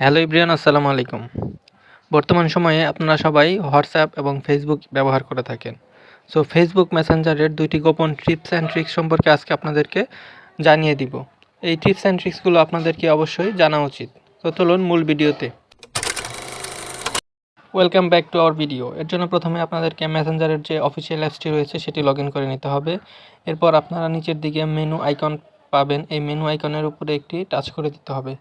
Hello ইব্রিয়ান, আসসালামু আলাইকুম। বর্তমান সময়ে আপনারা সবাই হোয়াটসঅ্যাপ এবং ফেসবুক ব্যবহার করে থাকেন। সো, ফেসবুক মেসেঞ্জারের দুইটি গোপন টিপস অ্যান্ড ট্রিক্স সম্পর্কে আজকে আপনাদেরকে জানিয়ে দিব। এই টিপস অ্যান্ড ট্রিক্সগুলো আপনাদেরকে অবশ্যই জানা উচিত। তো চলুন মূল ভিডিওতে। Welcome back to our video. এর জন্য প্রথমে আপনাদেরকে মেসেঞ্জারের যে অফিসিয়াল অ্যাপসটি রয়েছে, সেটি লগ করে নিতে হবে। এরপর আপনারা নিচের দিকে মেনু আইকন পাবেন। এই মেনু আইকনের উপরে একটি টাচ করে দিতে হবে।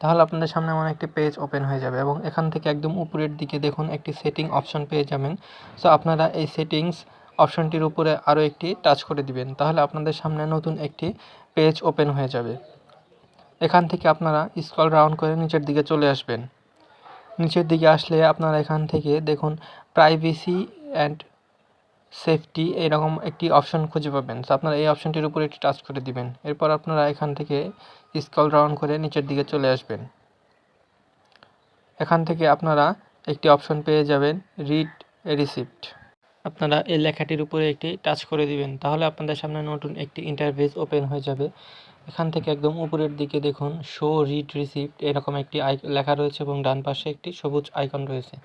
তাহলে আপনাদের সামনে এমন একটি পেজ ওপেন হয়ে যাবে এবং এখান থেকে একদম উপরের দিকে দেখুন একটি সেটিং অপশন পেয়ে যাবেন। সো আপনারা এই সেটিংস অপশনটির উপরে আরও একটি টাচ করে দিবেন। তাহলে আপনাদের সামনে নতুন একটি পেজ ওপেন হয়ে যাবে। এখান থেকে আপনারা স্ক্রল রাউন্ড করে নিচের দিকে চলে আসবেন। নিচের দিকে আসলে আপনারা এখান থেকে দেখুন প্রাইভেসি অ্যান্ড সেফটি এরকম একটি অপশন খুঁজে পাবেন। সো আপনারা এই অপশনটির উপরে একটি টাচ করে দিবেন। এরপর আপনারা এখান থেকে স্কল ডাউন করে নিচের দিকে চলে আসবেন। এখান থেকে আপনারা একটি অপশন পেয়ে যাবেন রিড রিসিপ্ট আপনারা এই লেখাটির উপরে একটি টাচ করে দিবেন। তাহলে আপনাদের সামনে নতুন একটি ইন্টারভেস ওপেন হয়ে যাবে। এখান থেকে একদম উপরের দিকে দেখুন শো রিড রিসিপ্ট এরকম একটি আই লেখা রয়েছে এবং ডান পাশে একটি সবুজ আইকন রয়েছে।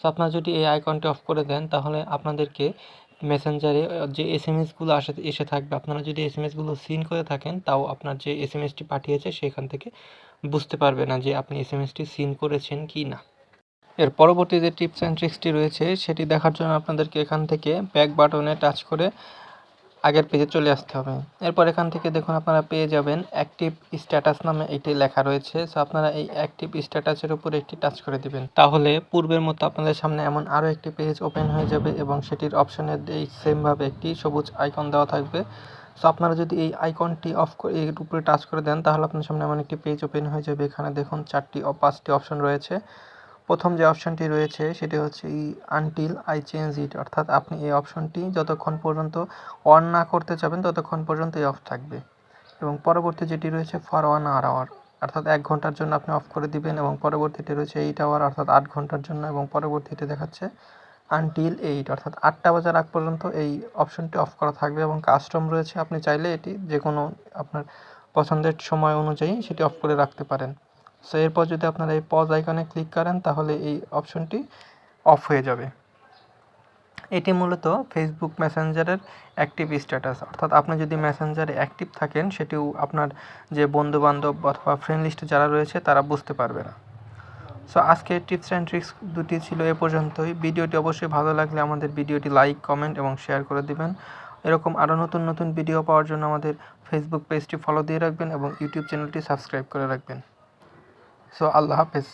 তো আপনারা যদি এই আইকনটি অফ করে দেন, তাহলে আপনাদেরকে মেসেঞ্জারে যে এস এম এসগুলো আসে, এসে থাকবে, আপনারা যদি এস এম এসগুলো সিন করে থাকেন, তাও আপনার যে এস এম এসটি পাঠিয়েছে, সেখান থেকে বুঝতে পারবে না যে আপনি এস এম এসটি সিন করেছেন কি না। এর পরবর্তী যে টিপস অ্যান্ড ট্রিক্সটি রয়েছে, সেটি দেখার জন্য আপনাদেরকে এখান থেকে ব্যাক বাটনে টাচ করে আগের পেজে চলে আসতে হবে। এরপর এখান থেকে দেখুন আপনারা পেয়ে যাবেন অ্যাক্টিভ স্ট্যাটাস নামে একটি লেখা রয়েছে। সো আপনারা এই অ্যাক্টিভ স্ট্যাটাসের উপরে একটি টাচ করে দিবেন। তাহলে পূর্বের মতো আপনাদের সামনে এমন আরও একটি পেজ ওপেন হয়ে যাবে এবং সেটির অপশনের এই সেমভাবে একটি সবুজ আইকন দেওয়া থাকবে। সো আপনারা যদি এই আইকনটি অফ করে এর উপরে টাচ করে দেন, তাহলে আপনার সামনে এমন একটি পেজ ওপেন হয়ে যাবে। এখানে দেখুন চারটি, পাঁচটি অপশন রয়েছে। প্রথম যে অপশনটি রয়েছে সেটি হচ্ছে ই আনটিল আই চেঞ্জ ইট অর্থাৎ আপনি এই অপশনটি যতক্ষণ পর্যন্ত অন না করতে চাবেন ততক্ষণ পর্যন্ত এই অফ থাকবে। এবং পরবর্তী যেটি রয়েছে ফর ওয়ান আওয়ার আওয়ার অর্থাৎ এক ঘণ্টার জন্য আপনি অফ করে দিবেন এবং পরবর্তীতে রয়েছে এইট আওয়ার অর্থাৎ আট ঘণ্টার জন্য এবং পরবর্তীতে দেখাচ্ছে আনটিল এইট অর্থাৎ আটটা বাজার আগ পর্যন্ত এই অপশনটি অফ করা থাকবে এবং কাস্টম রয়েছে, আপনি চাইলে এটি যে কোনো আপনার পছন্দের সময় অনুযায়ী সেটি অফ করে রাখতে পারেন। সো এরপর যদি আপনারা এই পজ আইকনে ক্লিক করেন, তাহলে এই অপশনটি অফ হয়ে যাবে। এটি মূলত ফেসবুক মেসেঞ্জারের অ্যাক্টিভ স্ট্যাটাস অর্থাৎ আপনি যদি মেসেঞ্জারে অ্যাক্টিভ থাকেন, সেটিও আপনার যে বন্ধুবান্ধব অথবা ফ্রেন্ড লিস্টে যারা রয়েছে, তারা বুঝতে পারবে না। সো আজকের টিপস অ্যান্ড ট্রিক্স দুটি ছিল এ পর্যন্তই। ভিডিওটি অবশ্যই ভালো লাগলে আমাদের ভিডিওটি লাইক কমেন্ট এবং শেয়ার করে দিবেন। এরকম আরও নতুন নতুন ভিডিও পাওয়ার জন্য আমাদের ফেসবুক পেজটি ফলো দিয়ে রাখবেন এবং ইউটিউব চ্যানেলটি সাবস্ক্রাইব করে রাখবেন। সো আল্লাহ হাফেজ।